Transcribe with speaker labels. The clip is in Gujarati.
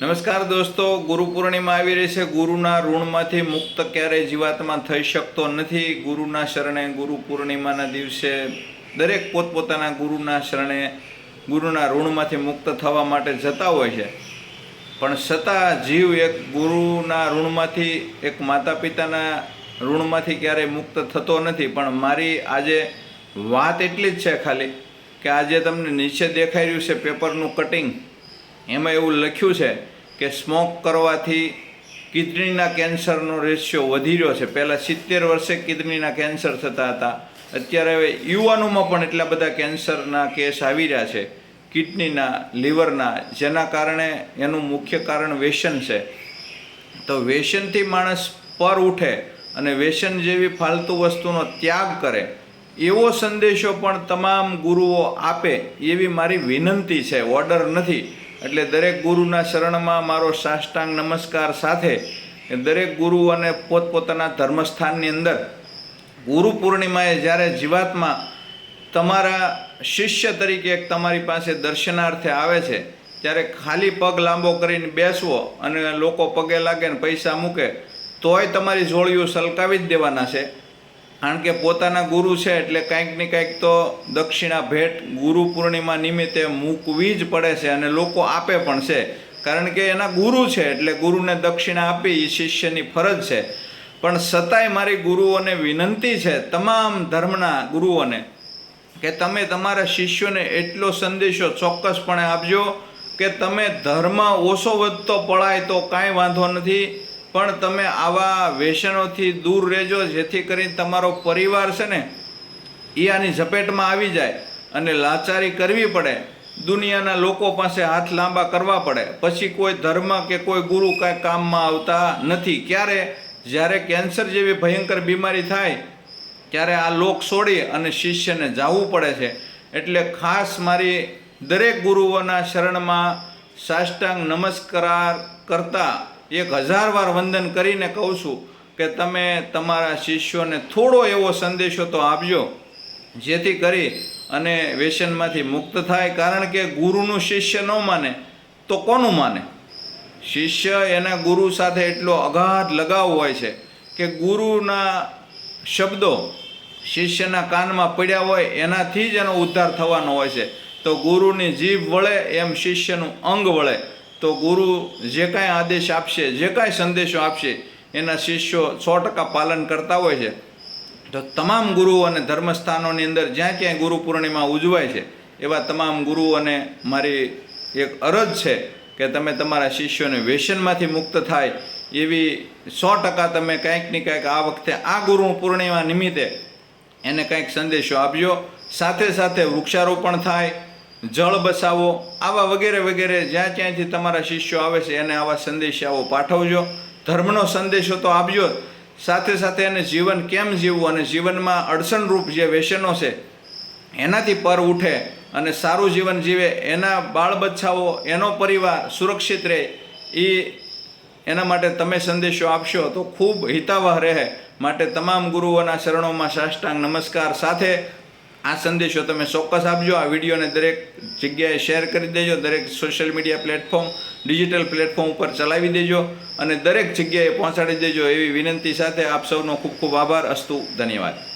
Speaker 1: નમસ્કાર દોસ્તો, ગુરુ પૂર્ણિમા આવી રહી છે. ગુરુના ઋણમાંથી મુક્ત ક્યારેય જીવાતમાં થઈ શકતો નથી. ગુરુના શરણે ગુરુ પૂર્ણિમાના દિવસે દરેક પોતપોતાના ગુરુના શરણે ગુરુના ઋણમાંથી મુક્ત થવા માટે જતા હોય છે. પણ છતાં જીવ એક ગુરુના ઋણમાંથી, એક માતા પિતાના ઋણમાંથી ક્યારેય મુક્ત થતો નથી. પણ મારી આજે વાત એટલી જ છે ખાલી કે આજે તમને નીચે દેખાઈ રહ્યું છે પેપરનું કટિંગ. એમાં એવું લખ્યું છે કે સ્મોક કરવાથી કિડનીના કેન્સરનો રેશિયો વધી રહ્યો છે. પહેલાં સિત્તેર વર્ષે કિડનીના કેન્સર થતા હતા. અત્યારે હવે યુવાનોમાં પણ એટલા બધા કેન્સરના કેસ આવી રહ્યા છે. કિડનીના, લીવરના, જેના કારણે એનું મુખ્ય કારણ વ્યસન છે. તો વ્યસનથી માણસ પર ઉઠે અને વ્યસન જેવી ફાલતુ વસ્તુનો ત્યાગ કરે, એવો સંદેશો પણ તમામ ગુરુઓ આપે એવી મારી વિનંતી છે. ઓર્ડર નથી. એટલે દરેક ગુરુના શરણમાં મારો સાષ્ટાંગ નમસ્કાર સાથે દરેક ગુરુ અને પોતપોતાના ધર્મસ્થાનની અંદર ગુરુ પૂર્ણિમાએ જ્યારે જીવાત્મા તમારા શિષ્ય તરીકે એક તમારી પાસે દર્શનાર્થે આવે છે, ત્યારે ખાલી પગ લાંબો કરીને બેસવો અને લોકો પગે લાગે ને પૈસા મૂકે, તોય તમારી જોડીઓ સલકાવી જ દેવાના છે. કારણ કે પોતાના ગુરુ છે એટલે કાંઈક ને કાંઈક તો દક્ષિણા ભેટ ગુરુ પૂર્ણિમા નિમિત્તે મૂકવી જ પડે છે અને લોકો આપે પણ છે. કારણ કે એના ગુરુ છે એટલે ગુરુને દક્ષિણા આપી એ શિષ્યની ફરજ છે. પણ છતાંય મારી ગુરુઓને વિનંતી છે તમામ ધર્મના ગુરુઓને કે તમે તમારા શિષ્યોને એટલો સંદેશો ચોક્કસપણે આપજો કે તમે ધર્મ ઓછો વધતો પડાય તો કાંઈ વાંધો નથી. પણ તમે આવા વ્યસનોથી દૂર રહેજો, જેથી કરીને તમારો પરિવાર છે ને એ આની ઝપેટમાં આવી જાય અને લાચારી કરવી પડે. દુનિયાના લોકો પાસે હાથ લાંબા કરવા પડે. પછી કોઈ ધર્મ કે કોઈ ગુરુ કાંઈ કામમાં આવતા નથી. ક્યારે? જ્યારે કેન્સર જેવી ભયંકર બીમારી થાય, ત્યારે આ લોક છોડી અને શિષ્યને જવું પડે છે. એટલે ખાસ મારી દરેક ગુરુઓના શરણમાં સાષ્ટાંગ નમસ્કાર કરતા એક હજાર વાર વંદન કરીને કહું છું કે તમે તમારા શિષ્યોને થોડો એવો સંદેશો તો આપજો, જેથી કરી અને વ્યસનમાંથી મુક્ત થાય. કારણ કે ગુરુનું શિષ્ય ન માને, તો કોનું માને? શિષ્ય એના ગુરુ સાથે એટલો અગાધ લગાવ હોય છે કે ગુરુના શબ્દો શિષ્યના કાનમાં પડ્યા હોય, એનાથી જ એનો ઉદ્ધાર થવાનો હોય છે. તો ગુરુની જીભ વળે, એમ શિષ્યનું અંગ વળે. તો ગુરુ જે કાંઈ આદેશ આપશે, જે કાંઈ સંદેશો આપશે, એના શિષ્યો સો ટકા પાલન કરતા હોય છે. તો તમામ ગુરુઓ અને ધર્મસ્થાનોની અંદર જ્યાં ક્યાંય ગુરુ પૂર્ણિમા ઉજવાય છે, એવા તમામ ગુરુઓને મારી એક અરજ છે કે તમે તમારા શિષ્યોને વ્યસનમાંથી મુક્ત થાય, એવી સો ટકા તમે કંઈક ને કાંઈક આ વખતે આ ગુરુ પૂર્ણિમા નિમિત્તે એને કંઈક સંદેશો આપજો. સાથે સાથે વૃક્ષારોપણ થાય જળ બસાવો, આવા વગેરે વગેરે જ્યાં ત્યાંથી તમારા શિષ્યો આવે છે એને આવા સંદેશાઓ પાઠવજો. ધર્મનો સંદેશો તો આપજો સાથે સાથે એને જીવન કેમ જીવવું અને જીવનમાં અડચણરૂપ જે વ્યસનો છે, એનાથી પર ઉઠે અને સારું જીવન જીવે. એના બાળ બચ્છાઓ એનો પરિવાર સુરક્ષિત રહે. એ એના માટે તમે સંદેશો આપશો તો ખૂબ હિતાવહ રહે. માટે તમામ ગુરુઓના શરણોમાં સાષ્ટાંગ નમસ્કાર. સાથે આ સંદેશો તમે ચોક્કસ આપજો. આ વિડીયોને દરેક જગ્યાએ શેર કરી દેજો. દરેક social media platform digital platform ઉપર ચલાવી દેજો અને દરેક જગ્યાએ પહોંચાડી દેજો એવી વિનંતી સાથે આપ સૌનો ખૂબ ખૂબ આભાર. અસ્તુ, ધન્યવાદ.